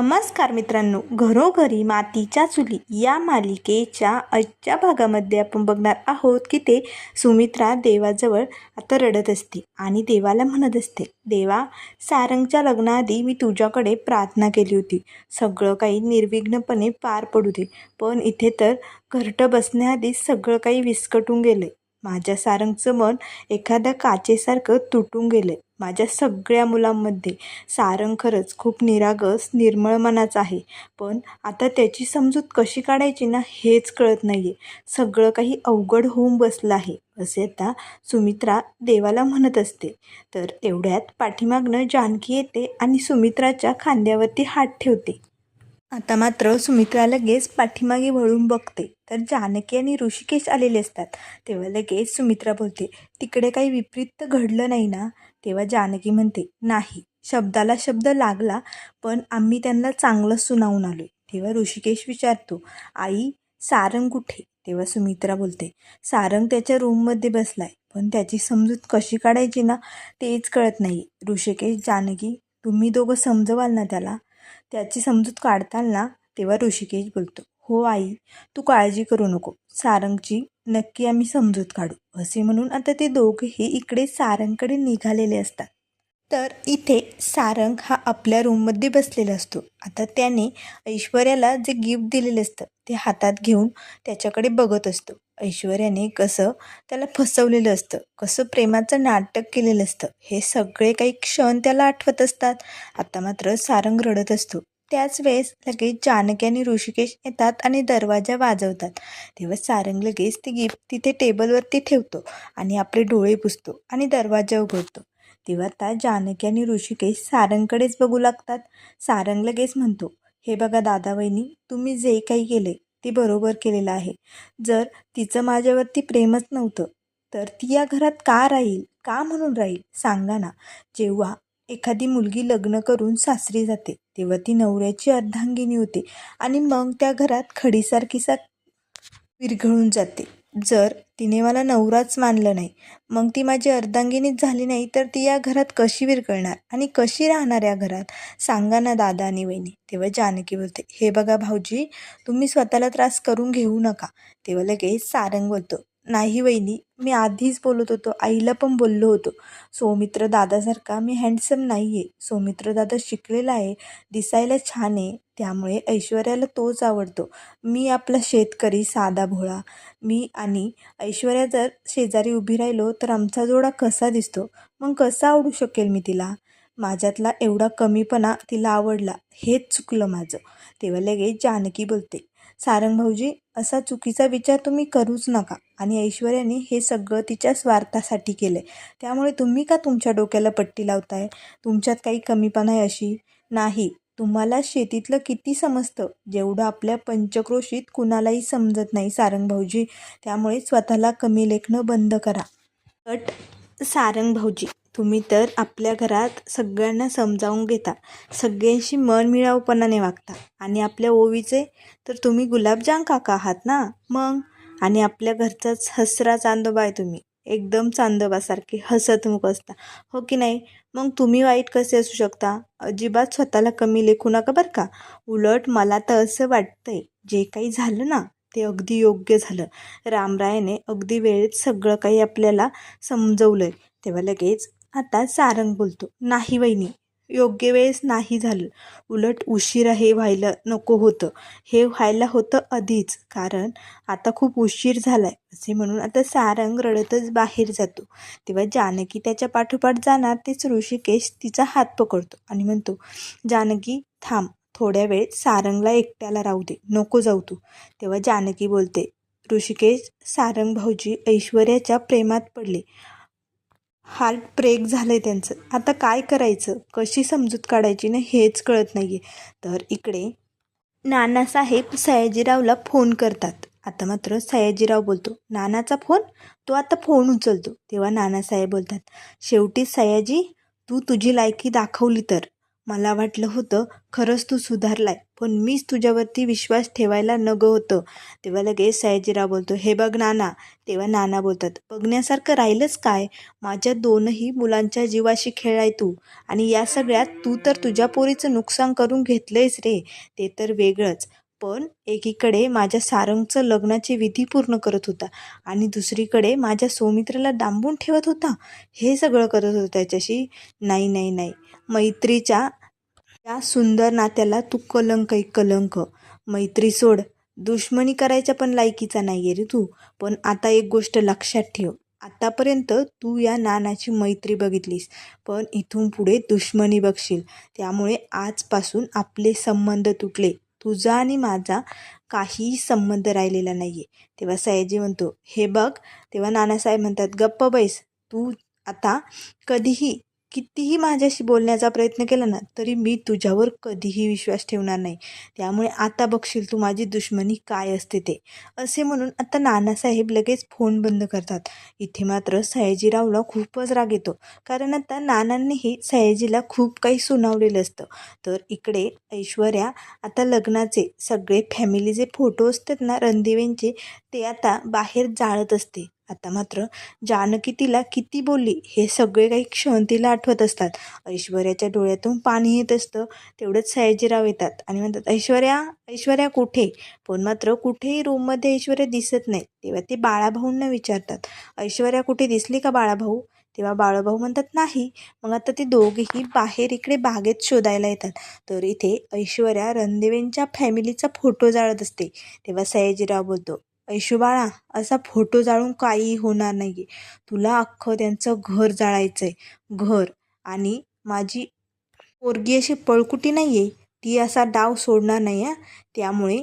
नमस्कार मित्रांनो घरोघरी मातीच्या चुली या मालिकेच्या आजच्या भागामध्ये आपण बघणार आहोत की ते सुमित्रा देवाजवळ आता रडत असते आणि देवाला म्हणत असते देवा सारंगच्या लग्नाआधी मी तुझ्याकडे प्रार्थना केली होती. सगळं काही निर्विघ्नपणे पार पडू दे. पण इथे तर घरटं बसण्याआधी सगळं काही विस्कटून गेलं माझ्या सारंगचं मन एखाद्या काचेसारखं तुटून गेलं माझ्या सगळ्या मुलांमध्ये सारंग खरंच खूप निरागस निर्मळ मनाचा आहे. पण आता त्याची समजूत कशी काढायची ना हेच कळत नाही आहे सगळं काही अवघड होऊन बसलं आहे. असे आता सुमित्रा देवाला म्हणत असते. तर तेवढ्यात पाठीमागनं जानकी येते आणि सुमित्राच्या खांद्यावरती हात ठेवते. आता मात्र सुमित्रा लगेच पाठीमागे वळून बघते. तर जानकी आणि ऋषिकेश आलेले असतात. तेव्हा लगेच सुमित्रा बोलते तिकडे काही विपरीत घडलं नाही ना? तेव्हा जानकी म्हणते नाही शब्दाला शब्द लागला पण आम्ही त्यांना चांगलं सुनावून आलो तेव्हा ऋषिकेश विचारतो आई सारंग कुठे? तेव्हा सुमित्रा बोलते सारंग त्याच्या रूममध्ये बसलाय पण त्याची समजूत कशी काढायची ना तेच कळत नाही. ऋषिकेश जानकी तुम्ही दोघं समजवाल ना त्याला? त्याची समजूत काढताल ना? तेव्हा ऋषिकेश बोलतो हो आई तू काळजी करू नको. सारंगची नक्की आम्ही समजूत काढू असे म्हणून आता ते दोघेही इकडे सारंगकडे निघालेले असतात. तर इथे सारंग हा आपल्या रूममध्ये बसलेला असतो. आता त्याने ऐश्वर्याला जे गिफ्ट दिलेलं असतं ते हातात घेऊन त्याच्याकडे बघत असतो. ऐश्वर्याने कसं त्याला फसवलेलं असतं कसं प्रेमाचं नाटक केलेलं असतं हे सगळे काही क्षण त्याला आठवत असतात. आता मात्र सारंग रडत असतो. त्याच वेळेस लगेच जानकी आणि ऋषिकेश येतात आणि दरवाजा वाजवतात. तेव्हा सारंग लगेच ती गिफ्ट तिथे टेबलवरती ठेवतो आणि आपले डोळे पुसतो आणि दरवाजा उघडतो. तेव्हा त्या जानकी आणि ऋषिकेश सारंगकडेच बघू लागतात. सारंग लगेच म्हणतो हे बघा दादा वहिनी तुम्ही जे काही केले ते बरोबर केलेलं आहे. जर तिचं माझ्यावरती प्रेमच नव्हतं तर ती या घरात का राहील? का म्हणून राहील? सांगा ना. जेव्हा एखादी मुलगी लग्न करून सासरी जाते तेव्हा ती नवऱ्याची अर्धांगिनी होते आणि मग त्या घरात खडीसारखी सा विरघळून जाते. जर तिने मला नवराच मानलं नाही मग ती माझी अर्धांगिनीच झाली नाही तर ती या घरात कशी विरघळणार आणि कशी राहणार या घरात? सांगा ना दादा आणि वहिनी. तेव्हा जानकी बोलते हे बघा भाऊजी तुम्ही स्वतःला त्रास करून घेऊ नका. तेव्हा लगेच सारंग बोलतो नाही वहिनी मी आधीच बोलत होतो आईला पण बोललो होतो. सौमित्र दादासारखा मी हँडसम नाही आहे सौमित्र दादा शिकलेला आहे दिसायला छान आहे त्यामुळे ऐश्वर्याला तोच आवडतो. मी आपला शेतकरी साधा भोळा. मी आणि ऐश्वर्या जर शेजारी उभी राहिलो तर आमचा जोडा कसा दिसतो? मग कसा आवडू शकेल मी तिला? माझ्यातला एवढा कमीपणा तिला आवडला हेच चुकलं माझं. तेव्हा लगेच जानकी बोलते सारंग भाऊजी असा चुकीचा विचार तुम्ही करूच नका. आणि ऐश्वर्याने हे सगळं तिच्या स्वार्थासाठी केलं आहे त्यामुळे तुम्ही का तुमच्या डोक्याला पट्टी लावताय? तुमच्यात काही कमीपणा आहे अशी? नाही. तुम्हाला शेतीतलं किती समजतं? जेवढं आपल्या पंचक्रोशीत कुणालाही समजत नाही सारंग भाऊजी. त्यामुळे स्वतःला कमी लेखणं बंद करा. कट सारंग भाऊजी. तुम्ही तर आपल्या घरात सगळ्यांना समजावून घेता. सगळ्यांशी मनमिळावपणाने वागता. आणि आपल्या ओवीचे तर तुम्ही गुलाबजाम काका आहात ना? मग? आणि आपल्या घरचाच हसरा चांदोबा आहे तुम्ही. एकदम चांदोबासारखे हसतमुख असता. हो की नाही? मग तुम्ही वाईट कसे असू शकता? अजिबात स्वतःला कमी लेखू नका बरं का? उलट मला तर असं वाटतंय जे काही झालं ना ते अगदी योग्य झालं. रामरायाने अगदी वेळेत सगळं काही आपल्याला समजवलं आहे तेव्हा लगेच आता सारंग बोलतो नाही वहिनी योग्य वेळेस नाही झालं. उलट उशीर हे व्हायला नको होतं. हे व्हायला होतं आधीच कारण आता खूप उशीर झाला आहे असे म्हणून आता सारंग रडतच बाहेर जातो. तेव्हा जानकी त्याच्या पाठोपाठ जाणार तेच ऋषिकेश तिचा हात पकडतो आणि म्हणतो जानकी थांब. थोड्या वेळ सारंगला एकट्याला राहू दे. नको जाऊ तू. तेव्हा जानकी बोलते ऋषिकेश सारंग भाऊजी ऐश्वर्याच्या प्रेमात पडले. हार्ट ब्रेक झालं आहे त्यांचं. आता काय करायचं? कशी समजूत काढायची ना हेच कळत नाही आहे तर इकडे नानासाहेब सयाजीरावला फोन करतात. आता मात्र सयाजीराव बोलतो नानाचा फोन तो आता फोन उचलतो. तेव्हा नानासाहेब बोलतात शेवटी सयाजी तू तुझी लायकी दाखवली तर. मला वाटलं होतं खरंच तू सुधारलाय पण मीच तुझ्यावरती विश्वास ठेवायला नगं होतं. तेव्हा लगेच सयाजीराव बोलतो हे बघ नाना तेव्हा नाना बोलतात बघण्यासारखं राहिलंच काय? माझ्या दोनही मुलांच्या जीवाशी खेळाय तू आणि या सगळ्यात तू तर तुझ्या पोरीचं नुकसान करून घेतलंयस रे ते तर वेगळंच. पण एकीकडे माझ्या सारंगचं लग्नाची विधी पूर्ण करत होता आणि दुसरीकडे माझ्या सौमित्राला डांबून ठेवत होता. हे सगळं करत होतं त्याच्याशी? नाही नाही नाही. मैत्रीच्या या सुंदर नात्याला तू कलंक आहे कलंक. मैत्री सोड. दुश्मनी करायच्या पण लायकीचा नाही आहे रे तू. पण आता एक गोष्ट लक्षात ठेव. आतापर्यंत तू या नानाची मैत्री बघितलीस पण इथून पुढे दुश्मनी बघशील. त्यामुळे आजपासून आपले संबंध तुटले. तुझा आणि माझा काहीही संबंध राहिलेला नाही आहे तेव्हा सयाजी म्हणतो हे बघ. तेव्हा नानासाहेब म्हणतात गप्प बैस. तू आता कधीही कितीही माझ्याशी बोलण्याचा प्रयत्न केला ना तरी मी तुझ्यावर कधीही विश्वास ठेवणार नाही. त्यामुळे आता बघशील तू माझी दुश्मनी काय असते ते. असे म्हणून आता नानासाहेब लगेच फोन बंद करतात. इथे मात्र सयाजीरावला खूपच राग येतो. कारण आता नानांनीही सयाजीला खूप काही सुनावलेलं असतं. तर इकडे ऐश्वर्या आता लग्नाचे सगळे फॅमिलीचे फोटो असतात ना रणदेवेंचे ते आता बाहेर जाळत असते. आता मात्र जानकी तिला किती बोलली हे सगळे काही क्षण तिला आठवत असतात. ऐश्वर्याच्या डोळ्यातून पाणी येत असतं तेवढंच सयाजीराव येतात आणि म्हणतात ऐश्वर्या ऐश्वर्या कुठे? पण मात्र कुठेही रूममध्ये ऐश्वर्या दिसत नाही तेव्हा ते बाळाभाऊंना विचारतात ऐश्वर्या कुठे दिसली का बाळाभाऊ? तेव्हा बाळाभाऊ म्हणतात नाही. मग आता ते दोघेही बाहेर इकडे बागेत शोधायला येतात. तर इथे ऐश्वर्या रणदेवेंच्या फॅमिलीचा फोटो जाळत असते तेव्हा सयाजीराव बोलतो ऐशोबाळा असा फोटो जाळून काही होणार नाही आहे तुला अख्खं त्यांचं घर जाळायचं आहे घर. आणि माझी पोरगी अशी पळकुटी नाही आहे ती असा डाव सोडणार नाही आहे त्यामुळे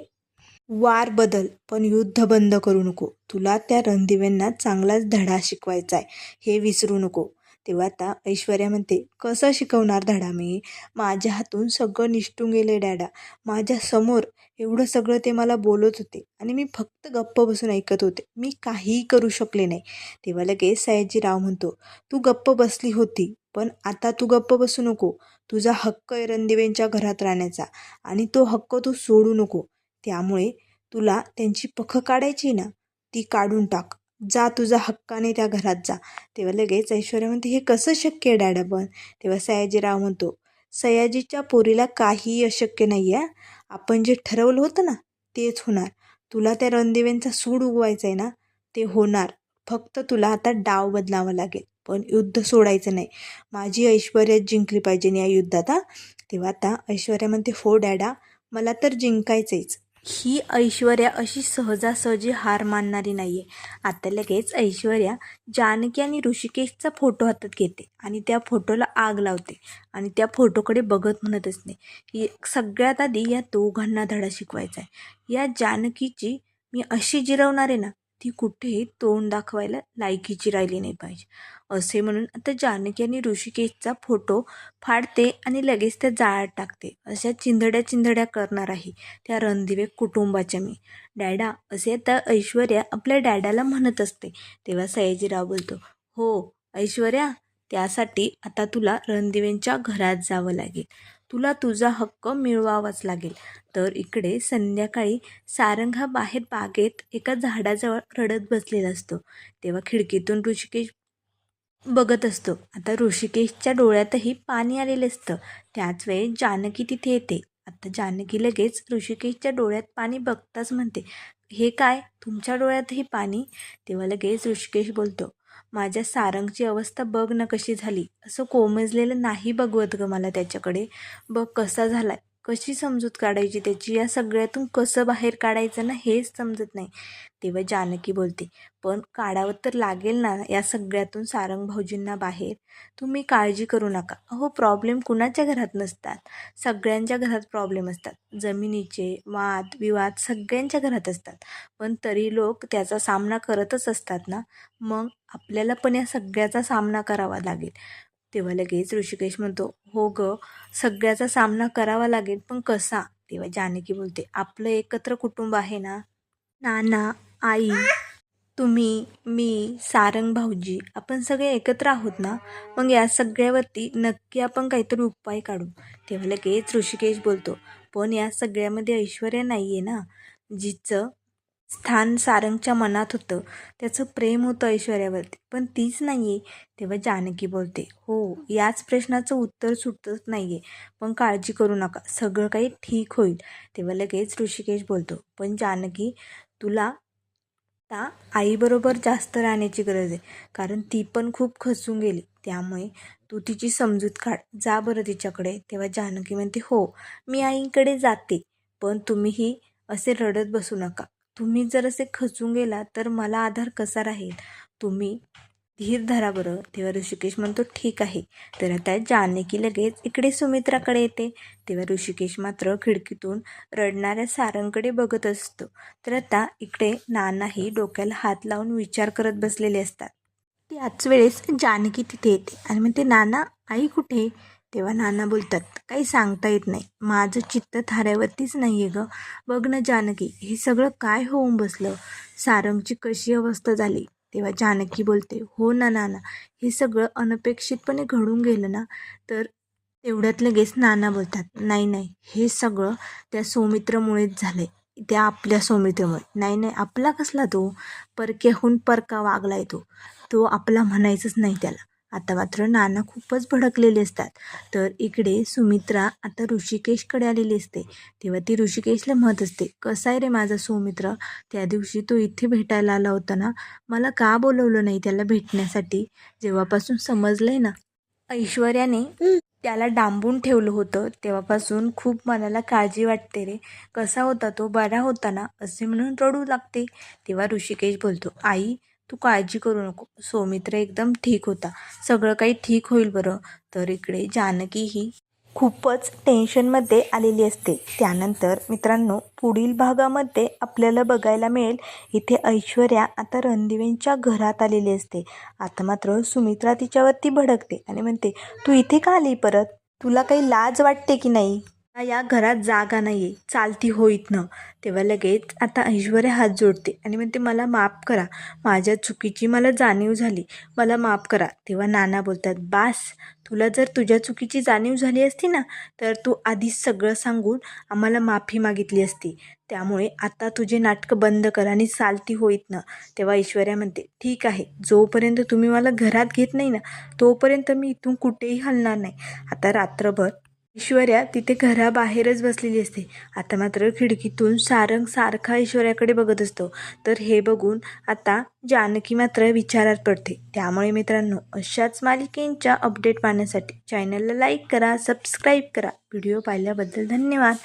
वार बदल पण युद्ध बंद करू नको. तुला त्या रणदिव्यांना चांगलाच धडा शिकवायचा आहे हे विसरू नको. तेव्हा आता ऐश्वर्या म्हणते कसं शिकवणार धडा मी? माझ्या हातून सगळं निष्ठून गेले डॅडा. माझ्यासमोर एवढं सगळं ते मला बोलत होते आणि मी फक्त गप्प बसून ऐकत होते. मी काहीही करू शकले नाही. तेव्हा लगेच सयाजीराव म्हणतो तू गप्प बसली होती पण आता तू गप्प बसू नको. तुझा हक्क आहे रणदिवेंच्या घरात राहण्याचा आणि तो हक्क तू सोडू नको. त्यामुळे तुला त्यांची पखं काढायची ना ती काढून टाक. जा तुझा हक्काने त्या घरात जा. तेव्हा लगेच ऐश्वर्या म्हणते हे कसं शक्य आहे डॅडा पण? तेव्हा सयाजीराव म्हणतो सयाजीच्या पोरीला काहीही अशक्य नाही आहे. आपण जे ठरवलं होतं ना तेच होणार. तुला त्या रणदेवेंचा सूड उगवायचा आहे ना ते होणार. फक्त तुला आता डाव बदलावा लागेल. पण युद्ध सोडायचं नाही. माझी ऐश्वर्या जिंकली पाहिजे या युद्धात तेव्हा आता ऐश्वर्या म्हणते हो डॅडा मला तर जिंकायचंच ही ऐश्वर्या अशी सहजासहजी हार मानणारी नाही आहे आता लगेच ऐश्वर्या जानकी आणि ऋषिकेशचा फोटो हातात घेते आणि त्या फोटोला आग लावते आणि त्या फोटोकडे बघत म्हणतच नाही. सगळ्यात आधी या दोघांना धडा शिकवायचा आहे या जानकीची मी अशी जिरवणार आहे ना ती कुठेही तोंड दाखवायला लायकीची राहिली नाही पाहिजे. असे म्हणून आता जानकी आणि ऋषिकेशचा फोटो फाडते आणि लगेच त्या जाळ्यात टाकते. अशा चिंधड्या चिंधड्या करणार आहे त्या रणदिवे कुटुंबाच्या मी. डॅडा असे आता ऐश्वर्या आपल्या डॅडाला म्हणत असते. तेव्हा सयाजीराव बोलतो हो ऐश्वर्या त्यासाठी आता तुला रणदिवेंच्या घरात जावं लागेल. तुला तुझा हक्क मिळवावाच लागेल. तर इकडे संध्याकाळी सारंग हा बाहेर बागेत एका झाडाजवळ रडत बसलेला असतो. तेव्हा खिडकीतून ऋषिकेश बघत असतो. आता ऋषिकेशच्या डोळ्यातही पाणी आलेलं असतं. त्याच वेळी जानकी तिथे येते. आता जानकी लगेच ऋषिकेशच्या डोळ्यात पाणी बघताच म्हणते हे काय? तुमच्या डोळ्यातही पाणी? तेव्हा लगेच ऋषिकेश बोलतो माझ्या सारंगची अवस्था बघ ना कशी झाली. असं कोमजलेलं नाही बघवत ग मला त्याच्याकडे. बघ कसा झालाय. कशी समजूत काढायची त्याची? या सगळ्यातून कसं बाहेर काढायचं ना हेच समजत नाही. तेव्हा जानकी बोलते पण काढावं तर लागेल ना या सगळ्यातून सारंग भाऊजींना बाहेर? तुम्ही काळजी करू नका. अहो प्रॉब्लेम कुणाच्या घरात नसतात. सगळ्यांच्या घरात प्रॉब्लेम असतात. जमिनीचे वाद विवाद सगळ्यांच्या घरात असतात. पण तरी लोक त्याचा सामना करतच असतात ना. मग आपल्याला पण या सगळ्याचा सामना करावा लागेल. तेव्हा लगेच ऋषिकेश म्हणतो हो ग सगळ्याचा सामना करावा लागेल पण कसा? तेव्हा जानकी बोलते आपलं एकत्र कुटुंब आहे ना? नाना आई तुम्ही मी सारंग भाऊजी आपण सगळे एकत्र आहोत ना? मग या सगळ्यावरती नक्की आपण काहीतरी उपाय काढू. तेव्हा लगेच ऋषिकेश बोलतो पण या सगळ्यामध्ये ऐश्वर्या नाही आहे ना? जिचं स्थान सारंगच्या मनात होतं. त्याचं प्रेम होतं ऐश्वर्यावरती. पण तीच नाही आहे तेव्हा जानकी बोलते हो याच प्रश्नाचं उत्तर सुटतच नाही आहे पण काळजी करू नका सगळं काही ठीक होईल. तेव्हा लगेच ऋषिकेश बोलतो पण जानकी तुला आता आईबरोबर जास्त राहण्याची गरज आहे कारण ती पण खूप खचून गेली. त्यामुळे तू तिची समजूत काढ जा बरं तिच्याकडे. तेव्हा जानकी म्हणते हो मी आईकडे जाते पण तुम्हीही असे रडत बसू नका. तुम्ही जर असे खचून गेला तर मला आधार कसा राहील? तुम्ही धीर धरा बरं. तेव्हा ऋषिकेश म्हणतो ठीक आहे. तर आता जानकी लगेच इकडे सुमित्राकडे येते. तेव्हा ऋषिकेश मात्र खिडकीतून रडणाऱ्या सारंगकडे बघत असतो. तर आता इकडे नानाही डोक्याला हात लावून विचार करत बसलेले असतात. त्याच वेळेस जानकी तिथे येते आणि म्हणते नाना आई कुठे? तेव्हा नाना बोलतात काही सांगता येत नाही. माझं चित्त थाऱ्यावरतीच नाही आहे गं. बघ ना जानकी हे सगळं काय होऊन बसलं? सारंगची कशी अवस्था झाली? तेव्हा जानकी बोलते हो ना नाना हे सगळं अनपेक्षितपणे घडून गेलं ना तर तेवढ्यात लगेच नाना बोलतात नाही नाही हे सगळं त्या सौमित्रमुळेच झालं आहे त्या आपल्या सौमित्रमुळे. नाही नाही आपला कसला तो? परक्याहून परका वागलाय तो. तो आपला म्हणायचंच नाही त्याला. आता मात्र नाना खूपच भडकलेले असतात. तर इकडे सुमित्रा आता ऋषिकेशकडे आलेली असते. तेव्हा ती ऋषिकेशला म्हणत असते कसा आहे रे माझा सुमित्र? त्या दिवशी तो इथे भेटायला आला होता ना? मला का बोलवलं नाही त्याला भेटण्यासाठी? जेव्हापासून समजलंय ना ऐश्वर्याने त्याला डांबून ठेवलं होतं. तेव्हापासून खूप मनाला काळजी वाटते रे. कसा होता तो? बरा होता ना? असे म्हणून रडू लागते. तेव्हा ऋषिकेश बोलतो आई तू काळजी करू नको. सौमित्र एकदम ठीक होता. सगळं काही ठीक होईल बरं. तर इकडे जानकी ही खूपच टेन्शनमध्ये आलेली असते. त्यानंतर मित्रांनो पुढील भागामध्ये आपल्याला बघायला मिळेल इथे ऐश्वर्या आता रणदिवेंच्या घरात आलेली असते. आता मात्र सुमित्रा तिच्यावरती भडकते आणि म्हणते तू इथे का आली परत? तुला काही लाज वाटते की नाही? या घरात जागा नाही आहे चालती होईतनं तेव्हा लगेच आता ऐश्वर्या हात जोडते आणि म्हणते मला माफ करा. माझ्या चुकीची मला जाणीव झाली. मला माफ करा. तेव्हा नाना बोलतात बास तुला जर तुझ्या चुकीची जाणीव झाली असती ना तर तू आधीच सगळं सांगून आम्हाला माफी मागितली असती. त्यामुळे आता तुझे नाटकं बंद कर आणि चालती होईत ना तेव्हा ऐश्वर्या म्हणते ठीक आहे. जोपर्यंत तुम्ही मला घरात घेत नाही ना तोपर्यंत मी इथून कुठेही हलणार नाही. आता रात्रभर ऐश्वर्या तिथे घराबाहेरच बसलेली असते. आता मात्र खिडकीतून सारंग सारखा ऐश्वर्याकडे बघत असतो. तर हे बघून आता जानकी मात्र विचारात पडते. त्यामुळे मित्रांनो अशाच मालिकेंच्या अपडेट पाहण्यासाठी चॅनलला लाईक करा सबस्क्राईब करा. व्हिडिओ पाहिल्याबद्दल धन्यवाद.